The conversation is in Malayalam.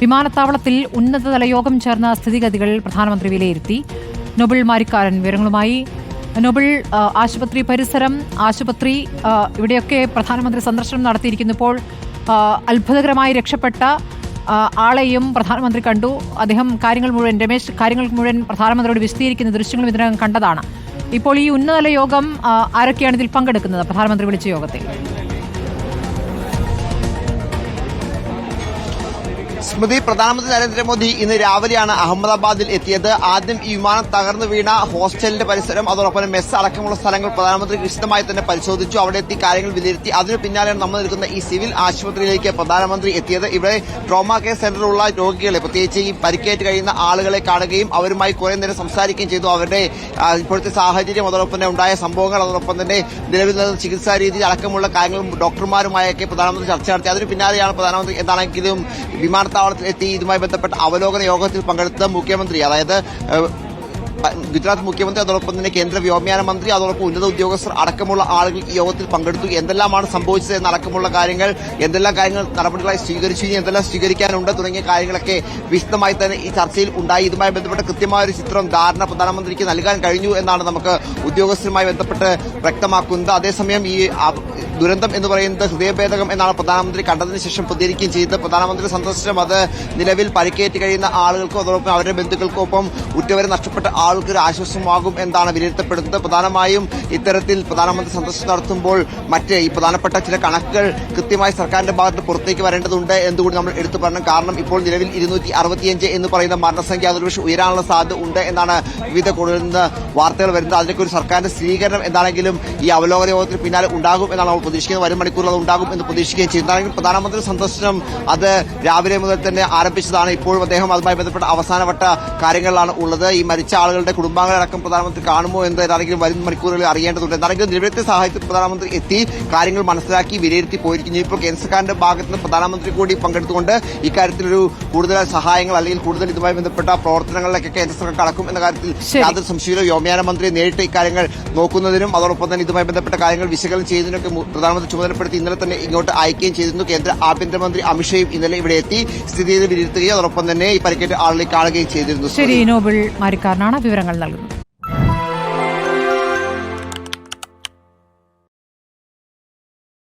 വിമാനത്താവളത്തിൽ ഉന്നതതല യോഗം ചേർന്ന സ്ഥിതിഗതികൾ പ്രധാനമന്ത്രി വിലയിരുത്തി. നൊബിൾ മാരിക്കാരൻ വിവരങ്ങളുമായി. നൊബിൾ ആശുപത്രി പരിസരം ആശുപത്രി ഇവിടെയൊക്കെ പ്രധാനമന്ത്രി സന്ദർശനം നടത്തിയിരിക്കുന്നപ്പോൾ അത്ഭുതകരമായി രക്ഷപ്പെട്ട ആളെയും പ്രധാനമന്ത്രി കണ്ടു. അദ്ദേഹം കാര്യങ്ങൾ മുഴുവൻ രമേശ് കാര്യങ്ങൾ മുഴുവൻ പ്രധാനമന്ത്രിയോട് വിശദീകരിക്കുന്ന ദൃശ്യങ്ങളും ഇതിനകം കണ്ടതാണ്. ഇപ്പോൾ ഈ ഉന്നതതല യോഗം ആരൊക്കെയാണ് ഇതിൽ പങ്കെടുക്കുന്നത്? പ്രധാനമന്ത്രി വിളിച്ച യോഗത്തിൽ. സ്മൃതി പ്രധാനമന്ത്രി നരേന്ദ്രമോദി ഇന്ന് രാവിലെയാണ് അഹമ്മദാബാദിൽ എത്തിയത്. ആദ്യം ഈ വിമാനം തകർന്നു വീണ ഹോസ്റ്റലിന്റെ പരിസരം അതോടൊപ്പം മെസ് അടക്കമുള്ള സ്ഥലങ്ങൾ പ്രധാനമന്ത്രി വിശദമായി തന്നെ പരിശോധിച്ചു. അവിടെ എത്തി കാര്യങ്ങൾ വിലയിരുത്തി. അതിനു പിന്നാലെയാണ് നമ്മൾ നിൽക്കുന്ന ഈ സിവിൽ ആശുപത്രിയിലേക്ക് പ്രധാനമന്ത്രി എത്തിയത്. ഇവിടെ ട്രോമ കെയർ സെന്ററിലുള്ള രോഗികളെ പ്രത്യേകിച്ച് ഈ പരിക്കേറ്റ് കഴിയുന്ന ആളുകളെ കാണുകയും അവരുമായി കുറെ നേരം സംസാരിക്കുകയും ചെയ്തു. അവരുടെ ഇപ്പോഴത്തെ സാഹചര്യം അതോടൊപ്പം തന്നെ ഉണ്ടായ സംഭവങ്ങൾ അതോടൊപ്പം തന്നെ നിലവിൽ നിന്ന് ചികിത്സാ രീതി അടക്കമുള്ള കാര്യങ്ങളും ഡോക്ടർമാരുമായൊക്കെ പ്രധാനമന്ത്രി ചർച്ച നടത്തി. അതിന് പിന്നാലെയാണ് പ്രധാനമന്ത്രി എന്താണെങ്കിലും വിമാനത്താവളത്തിൽ എത്തി. ഇതുമായി ബന്ധപ്പെട്ട അവലോകന യോഗത്തിൽ പങ്കെടുത്ത മുഖ്യമന്ത്രി അതായത് ഗുജറാത്ത് മുഖ്യമന്ത്രി അതോടൊപ്പം തന്നെ കേന്ദ്ര വ്യോമയാന മന്ത്രി അതോടൊപ്പം ഉന്നത ഉദ്യോഗസ്ഥർ അടക്കമുള്ള ആളുകൾ ഈ യോഗത്തിൽ പങ്കെടുത്തു. എന്തെല്ലാമാണ് സംഭവിച്ചത് എന്നടക്കമുള്ള കാര്യങ്ങൾ എന്തെല്ലാം കാര്യങ്ങൾ നടപടികളായി സ്വീകരിച്ചു ഇനി എന്തെല്ലാം സ്വീകരിക്കാനുണ്ട് തുടങ്ങിയ കാര്യങ്ങളൊക്കെ വിശദമായി തന്നെ ഈ ചർച്ചയിൽ ഉണ്ടായി. ഇതുമായി ബന്ധപ്പെട്ട കൃത്യമായ ഒരു ചിത്രം ധാരണ പ്രധാനമന്ത്രിക്ക് നൽകാൻ കഴിഞ്ഞു എന്നാണ് നമുക്ക് ഉദ്യോഗസ്ഥരുമായി ബന്ധപ്പെട്ട് വ്യക്തമാക്കുന്നത്. അതേസമയം ഈ ദുരന്തം എന്ന് പറയുന്നത് ഹൃദയഭേദകം എന്നാണ് പ്രധാനമന്ത്രി കണ്ടതിന് ശേഷം പ്രതികരിക്കുകയും ചെയ്തത്. പ്രധാനമന്ത്രി സന്ദർശനം അത് നിലവിൽ പരിക്കേറ്റ് കഴിയുന്ന ആളുകൾക്കും അതോടൊപ്പം അവരുടെ ബന്ധുക്കൾക്കൊപ്പം ഉറ്റവരെ നഷ്ടപ്പെട്ട ആൾക്ക് ഒരു ആശ്വാസമാകും എന്നാണ് വിലയിരുത്തപ്പെടുന്നത്. പ്രധാനമായും ഇത്തരത്തിൽ പ്രധാനമന്ത്രി സന്ദർശനം നടത്തുമ്പോൾ മറ്റ് ഈ പ്രധാനപ്പെട്ട ചില കണക്കുകൾ കൃത്യമായി സർക്കാരിന്റെ ഭാഗത്ത് പുറത്തേക്ക് വരേണ്ടതുണ്ട് എന്നുകൂടി നമ്മൾ എടുത്തു പറയണം. കാരണം ഇപ്പോൾ നിലവിൽ ഇരുന്നൂറ്റി അറുപത്തിയഞ്ച് എന്ന് പറയുന്ന മരണസംഖ്യ അതൊരുപക്ഷെ ഉയരാനുള്ള സാധ്യത ഉണ്ട് എന്നാണ് വിവിധ കൂടുതൽ നിന്ന് വാർത്തകൾ വരുന്നത്. അതിലേക്ക് ഒരു സർക്കാരിന്റെ സ്വീകരണം എന്താണെങ്കിലും ഈ അവലോകന യോഗത്തിന് പിന്നാലെ ഉണ്ടാകും എന്നാണ് നമ്മൾ പ്രതീക്ഷിക്കുന്നത്. വരും മണിക്കൂറിൽ അത് ഉണ്ടാകും എന്ന് പ്രതീക്ഷിക്കുകയും ചെയ്യുന്നതാണെങ്കിൽ പ്രധാനമന്ത്രി സന്ദർശനം അത് രാവിലെ മുതൽ തന്നെ ആരംഭിച്ചതാണ്. ഇപ്പോഴും അദ്ദേഹം അതുമായി ബന്ധപ്പെട്ട അവസാനവട്ട കാര്യങ്ങളിലാണ് ഉള്ളത്. ഈ മരിച്ച ആളുകളുടെ കുടുംബാംഗങ്ങളടക്കം പ്രധാനമന്ത്രി കാണുമോ എന്ന് ഏതാണെങ്കിലും വരും മണിക്കൂറുകളിൽ അറിയേണ്ടതുണ്ട്. എന്താണെങ്കിലും നിലവിലത്തെ സാഹചര്യത്തിൽ പ്രധാനമന്ത്രി എത്തി കാര്യങ്ങൾ മനസ്സിലാക്കി വിലയിരുത്തി പോയിരിക്കുന്നു. ഇപ്പോൾ കേന്ദ്ര സർക്കാരിന്റെ ഭാഗത്ത് നിന്ന് പ്രധാനമന്ത്രി കൂടി പങ്കെടുത്തുകൊണ്ട് ഇക്കാര്യത്തിലൊരു കൂടുതൽ സഹായങ്ങൾ അല്ലെങ്കിൽ കൂടുതൽ ഇതുമായി ബന്ധപ്പെട്ട പ്രവർത്തനങ്ങളിലേക്കൊക്കെ കേന്ദ്ര സർക്കാർ കടക്കും എന്ന കാര്യത്തിൽ. യാതൊരു സംശയമില്ല വ്യോമയാന മന്ത്രി നേരിട്ട് ഇക്കാര്യങ്ങൾ നോക്കുന്നതിനും അതോടൊപ്പം തന്നെ ഇതുമായി ബന്ധപ്പെട്ട കാര്യങ്ങൾ വിശകലനം ചെയ്യുന്നതിനൊക്കെ പ്രധാനമന്ത്രി ചുമതലപ്പെടുത്തി ഇന്നലെ തന്നെ ഇങ്ങോട്ട് അയക്കുകയും ചെയ്തിരുന്നു. കേന്ദ്ര ആഭ്യന്തരമന്ത്രി അമിത്ഷയും ഇന്നലെ ഇവിടെ എത്തി സ്ഥിതി വിലയിരുത്തുകയും അതോടൊപ്പം തന്നെ ഈ പരിക്കേറ്റ ആളുകളെ കാണുകയും ചെയ്തിരുന്നു. ശരി നോബിൾ മാരിക്കാരനാണ്. വിവരങ്ങൾ നൽകുന്നത്